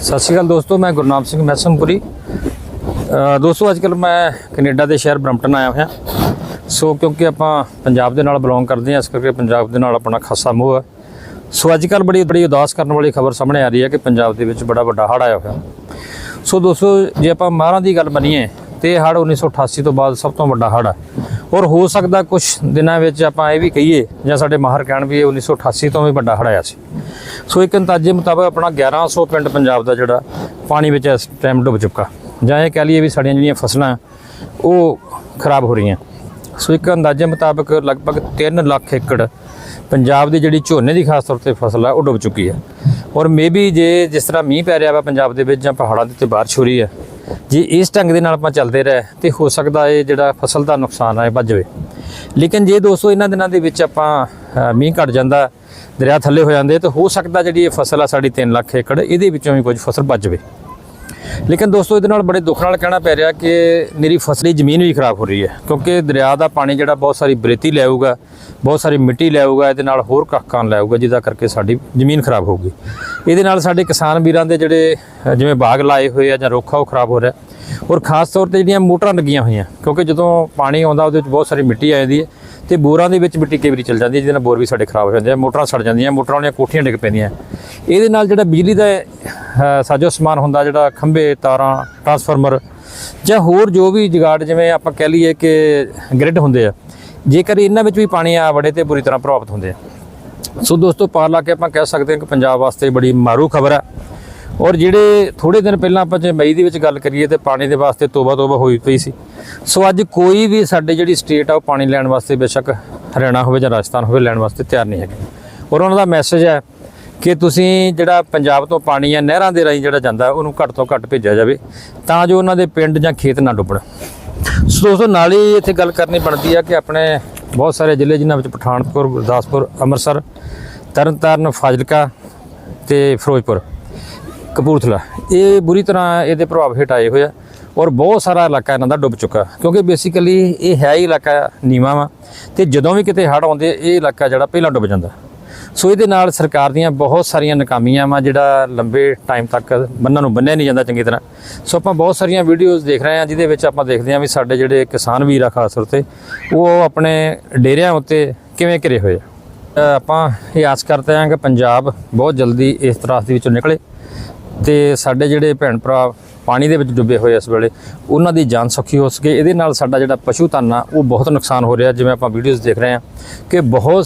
ਸਤਿ ਸ਼੍ਰੀ ਅਕਾਲ ਦੋਸਤੋ, ਮੈਂ ਗੁਰਨਾਮ ਸਿੰਘ ਮਹਿਸਮਪੁਰੀ ਦੋਸਤੋ ਅੱਜ ਕੱਲ੍ਹ ਮੈਂ ਕੈਨੇਡਾ ਦੇ ਸ਼ਹਿਰ ਬਰਮਟਨ ਆਇਆ ਹੋਇਆ। ਸੋ, ਕਿਉਂਕਿ ਆਪਾਂ ਪੰਜਾਬ ਦੇ ਨਾਲ ਬਿਲੋਂਗ ਕਰਦੇ ਹਾਂ, ਇਸ ਕਰਕੇ ਪੰਜਾਬ ਦੇ ਨਾਲ ਆਪਣਾ ਖਾਸਾ ਮੋਹ ਹੈ। ਸੋ ਅੱਜ ਕੱਲ੍ਹ ਬੜੀ ਬੜੀ ਉਦਾਸ ਕਰਨ ਵਾਲੀ ਖਬਰ ਸਾਹਮਣੇ ਆ ਰਹੀ ਹੈ ਕਿ ਪੰਜਾਬ ਦੇ ਵਿੱਚ ਬੜਾ ਵੱਡਾ ਹੜ੍ਹ ਆਇਆ ਹੋਇਆ। ਸੋ, ਦੋਸਤੋ, ਜੇ ਆਪਾਂ ਮਾਰਾਂ ਦੀ ਗੱਲ ਮੰਨੀਏ, ਤੇ ਇਹ ਹੜ੍ਹ 1988 ਤੋਂ ਬਾਅਦ ਸਭ ਤੋਂ ਵੱਡਾ ਹੜ੍ਹ ਹੈ। ਔਰ ਹੋ ਸਕਦਾ ਕੁਝ ਦਿਨਾਂ ਵਿੱਚ ਆਪਾਂ ਇਹ ਵੀ ਕਹੀਏ, ਜਾਂ ਸਾਡੇ ਮਾਹਰ ਕਹਿਣ ਵੀ ਇਹ 1988 ਤੋਂ ਵੀ ਵੱਡਾ ਹੜ੍ਹ ਆਇਆ ਸੀ। ਸੋ ਇੱਕ ਅੰਦਾਜ਼ੇ ਮੁਤਾਬਕ ਆਪਣਾ 1100 ਪਿੰਡ ਪੰਜਾਬ ਦਾ ਜਿਹੜਾ ਪਾਣੀ ਵਿੱਚ ਇਸ ਟਾਈਮ ਡੁੱਬ ਚੁੱਕਾ। ਜਾਂ ਇਹ ਕਹਿ ਲਈਏ ਵੀ ਸਾਡੀਆਂ ਜਿਹੜੀਆਂ ਫਸਲਾਂ, ਉਹ ਖਰਾਬ ਹੋ ਰਹੀਆਂ। ਸੋ ਇੱਕ ਅੰਦਾਜ਼ੇ ਮੁਤਾਬਕ ਲਗਭਗ 3 ਲੱਖ ਏਕੜ ਪੰਜਾਬ ਦੀ ਜਿਹੜੀ ਝੋਨੇ ਦੀ ਖਾਸ ਤੌਰ ਤੇ ਫਸਲ ਆ, ਉਹ ਡੁੱਬ ਚੁੱਕੀ ਹੈ ਔਰ ਮੇਬੀ ਜੇ ਜਿਸ ਤਰ੍ਹਾਂ ਮੀਂਹ ਪੈ ਰਿਹਾ ਵਾ ਪੰਜਾਬ ਦੇ ਵਿੱਚ ਜਾਂ ਪਹਾੜਾਂ ਦੇ ਉੱਤੇ ਬਾਰਿਸ਼ ਹੋ ਰਹੀ ਹੈ ਜੇ ਇਸ ਢੰਗ ਦੇ ਨਾਲ ਆਪਾਂ ਚੱਲਦੇ ਰਹੇ, ਤੇ ਹੋ ਸਕਦਾ ਇਹ ਜਿਹੜਾ ਫਸਲ ਦਾ ਨੁਕਸਾਨ ਹੈ ਵੱਧ ਜਾਵੇ। ਲੇਕਿਨ ਜੇ ਦੋਸਤੋ ਇਹਨਾਂ ਦਿਨਾਂ ਦੇ ਵਿੱਚ ਆਪਾਂ ਮੀਂਹ ਘਟ ਜਾਂਦਾ, ਦਰਿਆ ਥੱਲੇ ਹੋ ਜਾਂਦੇ, ਤਾਂ ਹੋ ਸਕਦਾ ਜਿਹੜੀ ਇਹ ਫਸਲ ਆ ਸਾਡੀ 3 ਲੱਖ ਏਕੜ, ਇਹਦੇ ਵਿੱਚੋਂ ਵੀ ਕੁਝ ਫਸਲ ਬਚ ਜਾਵੇ। ਲੇਕਿਨ ਦੋਸਤੋ, ਇਹਦੇ ਨਾਲ ਬੜੇ ਦੁੱਖ ਨਾਲ ਕਹਿਣਾ ਪੈ ਰਿਹਾ ਕਿ ਮੇਰੀ ਫਸਲੀ ਜ਼ਮੀਨ ਵੀ ਖਰਾਬ ਹੋ ਰਹੀ ਹੈ, ਕਿਉਂਕਿ ਦਰਿਆ ਦਾ ਪਾਣੀ ਜਿਹੜਾ ਬਹੁਤ ਸਾਰੀ ਬਰੇਤੀ ਲੈ ਆਊਗਾ ਬਹੁਤ ਸਾਰੀ ਮਿੱਟੀ ਲੈ ਆਊਗਾ ਇਹਦੇ ਨਾਲ ਹੋਰ ਕਾਕਾਂ ਲੈ ਆਊਗਾ ਜਿਹਦਾ ਕਰਕੇ ਸਾਡੀ ਜ਼ਮੀਨ ਖਰਾਬ ਹੋਊਗੀ। ਇਹਦੇ ਨਾਲ ਸਾਡੇ ਕਿਸਾਨ ਵੀਰਾਂ ਦੇ ਜਿਹੜੇ ਜਿਵੇਂ ਬਾਗ ਲਾਏ ਹੋਏ ਆ ਜਾਂ ਰੁੱਖ ਆ, ਉਹ ਖਰਾਬ ਹੋ ਰਿਹਾ। ਔਰ ਖਾਸ ਤੌਰ ਤੇ ਜਿਹੜੀਆਂ ਮੋਟਰਾਂ ਲੱਗੀਆਂ ਹੋਈਆਂ, ਕਿਉਂਕਿ ਜਦੋਂ ਪਾਣੀ ਆਉਂਦਾ, ਉਹਦੇ ਵਿੱਚ ਬਹੁਤ ਸਾਰੀ ਮਿੱਟੀ ਆ ਜਾਂਦੀ ਹੈ ਤੇ ਬੋਰਾਂ ਦੇ ਵਿੱਚ ਮਿੱਟੀ ਕਈ ਵਾਰੀ ਚਲ ਜਾਂਦੀ ਹੈ, ਜਿਹਦੇ ਨਾਲ ਬੋਰ ਵੀ ਸਾਡੇ ਖਰਾਬ ਹੋ ਜਾਂਦੇ ਆ, ਮੋਟਰਾਂ ਸੜ ਜਾਂਦੀਆਂ, ਮੋਟਰਾਂ ਵਾਲੀਆਂ ਕੋਠੀਆਂ ਡਿੱਗ ਪੈਂਦੀਆਂ। ਇਹਦੇ ਨਾਲ ਜਿਹੜਾ ਬਿਜਲੀ ਦਾ ਸਾਜੋ ਸਮਾਨ ਹੁੰਦਾ, ਜਿਹੜਾ ਖੰਭੇ, ਤਾਰਾਂ, ਟਰਾਂਸਫਾਰਮਰ ਜਾਂ ਹੋਰ ਜੋ ਵੀ ਜੁਗਾੜ ਜਿਵੇਂ ਆਪਾਂ ਕਹਿ ਲਈਏ ਕਿ ਗ੍ਰਿਡ ਹੁੰਦੇ ਆ, ਜੇਕਰ ਇਹਨਾਂ ਵਿੱਚ ਵੀ ਪਾਣੀ ਆ ਵੜੇ ਤੇ ਬੁਰੀ ਤਰ੍ਹਾਂ ਪ੍ਰਭਾਵਿਤ ਹੁੰਦੇ ਆ। ਸੋ ਦੋਸਤੋ, ਪਾਰ ਲਾ ਕੇ ਆਪਾਂ ਕਹਿ ਸਕਦੇ ਹਾਂ ਕਿ ਪੰਜਾਬ ਵਾਸਤੇ ਬੜੀ ਮਾਰੂ ਖਬਰ ਹੈ ਔਰ ਜਿਹੜੇ ਥੋੜੇ ਦਿਨ ਪਹਿਲਾਂ ਆਪਾਂ ਜੇ ਮਈ ਦੇ ਵਿੱਚ ਗੱਲ ਕਰੀਏ ਤੇ ਪਾਣੀ ਦੇ ਵਾਸਤੇ ਤੋਬਾ ਤੋਬਾ ਹੋਈ ਪਈ ਸੀ। ਸੋ ਅੱਜ ਕੋਈ ਵੀ ਸਾਡੇ ਜਿਹੜੀ ਸਟੇਟ ਆ ਉਹ ਪਾਣੀ ਲੈਣ ਵਾਸਤੇ ਬੇਸ਼ੱਕ ਹਰਿਆਣਾ ਹੋਵੇ ਜਾਂ ਰਾਜਸਥਾਨ ਹੋਵੇ ਲੈਣ ਵਾਸਤੇ ਤਿਆਰ ਨਹੀਂ ਹੈਗੇ। ਔਰ ਉਹਨਾਂ ਦਾ ਮੈਸੇਜ ਹੈ ਕਿ ਤੁਸੀਂ ਜਿਹੜਾ ਪੰਜਾਬ ਤੋਂ ਪਾਣੀ ਆ ਨਹਿਰਾਂ ਦੇ ਰਾਹੀਂ ਜਿਹੜਾ ਜਾਂਦਾ, ਉਹਨੂੰ ਘੱਟ ਤੋਂ ਘੱਟ ਭੇਜਿਆ ਜਾਵੇ, ਤਾਂ ਜੋ ਉਹਨਾਂ ਦੇ ਪਿੰਡ ਜਾਂ ਖੇਤ ਨਾ ਡੁੱਬਣ। ਸੋ ਦੋਸਤੋ, ਨਾਲ ਹੀ ਇੱਥੇ ਗੱਲ ਕਰਨੀ ਬਣਦੀ ਆ ਕਿ ਆਪਣੇ ਬਹੁਤ ਸਾਰੇ ਜ਼ਿਲ੍ਹੇ, ਜਿਨ੍ਹਾਂ ਵਿੱਚ ਪਠਾਨਕੋਟ, ਗੁਰਦਾਸਪੁਰ, ਅੰਮ੍ਰਿਤਸਰ, ਤਰਨਤਾਰਨ, ਫਾਜ਼ਿਲਕਾ ਤੇ ਫਿਰੋਜ਼ਪੁਰ, ਕਪੂਰਥਲਾ, ਇਹ ਬੁਰੀ ਤਰ੍ਹਾਂ ਇਹਦੇ ਪ੍ਰਭਾਵ ਹੇਠ ਆਏ ਹੋਏ ਆ ਔਰ ਬਹੁਤ ਸਾਰਾ ਇਲਾਕਾ ਇਹਨਾਂ ਦਾ ਡੁੱਬ ਚੁੱਕਾ ਕਿਉਂਕਿ ਬੇਸਿਕਲੀ ਇਹ ਹੈ ਹੀ ਇਲਾਕਾ ਨੀਵਾਂ ਵਾ ਤੇ ਜਦੋਂ ਵੀ ਕਿਤੇ ਹੜ੍ਹ ਆਉਂਦੇ, ਇਹ ਇਲਾਕਾ ਜਿਹੜਾ ਪਹਿਲਾਂ ਡੁੱਬ ਜਾਂਦਾ। ਸੋ ਇਹਦੇ ਨਾਲ ਸਰਕਾਰ ਦੀਆਂ ਬਹੁਤ ਸਾਰੀਆਂ ਨਾਕਾਮੀਆਂ ਵਾ ਜਿਹੜਾ ਲੰਬੇ ਟਾਈਮ ਤੱਕ ਬੰਨਾਂ ਨੂੰ ਬੰਨਿਆ ਨਹੀਂ ਜਾਂਦਾ ਚੰਗੀ ਤਰ੍ਹਾਂ। ਸੋ ਆਪਾਂ ਬਹੁਤ ਸਾਰੀਆਂ ਵੀਡੀਓਜ਼ ਦੇਖ ਰਹੇ ਹਾਂ ਜਿਹਦੇ ਵਿੱਚ ਆਪਾਂ ਦੇਖਦੇ ਹਾਂ ਵੀ ਸਾਡੇ ਜਿਹੜੇ ਕਿਸਾਨ ਵੀਰ ਆ ਖਾਸ ਤੌਰ ਤੇ, ਉਹ ਆਪਣੇ ਡੇਰਿਆਂ ਉੱਤੇ ਕਿਵੇਂ ਘਿਰੇ ਹੋਏ ਆ। ਆਪਾਂ ਇਹ ਆਸ ਕਰਦੇ ਹਾਂ ਕਿ ਪੰਜਾਬ ਬਹੁਤ ਜਲਦੀ ਇਸ ਤਰਾਸ ਦੇ ਵਿੱਚੋਂ ਨਿਕਲੇ ਤੇ ਸਾਡੇ ਜਿਹੜੇ ਭੈਣ ਭਰਾ ਪਾਣੀ ਦੇ ਵਿੱਚ ਡੁੱਬੇ ਹੋਏ ਇਸ ਵੇਲੇ, ਉਹਨਾਂ ਦੀ ਜਾਨ ਸੌਖੀ ਹੋ ਸਕੇ। ਇਹਦੇ ਨਾਲ ਸਾਡਾ ਜਿਹੜਾ ਪਸ਼ੂ ਧਨ ਆ, ਉਹ ਬਹੁਤ ਨੁਕਸਾਨ ਹੋ ਰਿਹਾ। ਜਿਵੇਂ ਆਪਾਂ ਵੀਡੀਓਜ਼ ਦੇਖ ਰਹੇ ਹਾਂ ਕਿ ਬਹੁਤ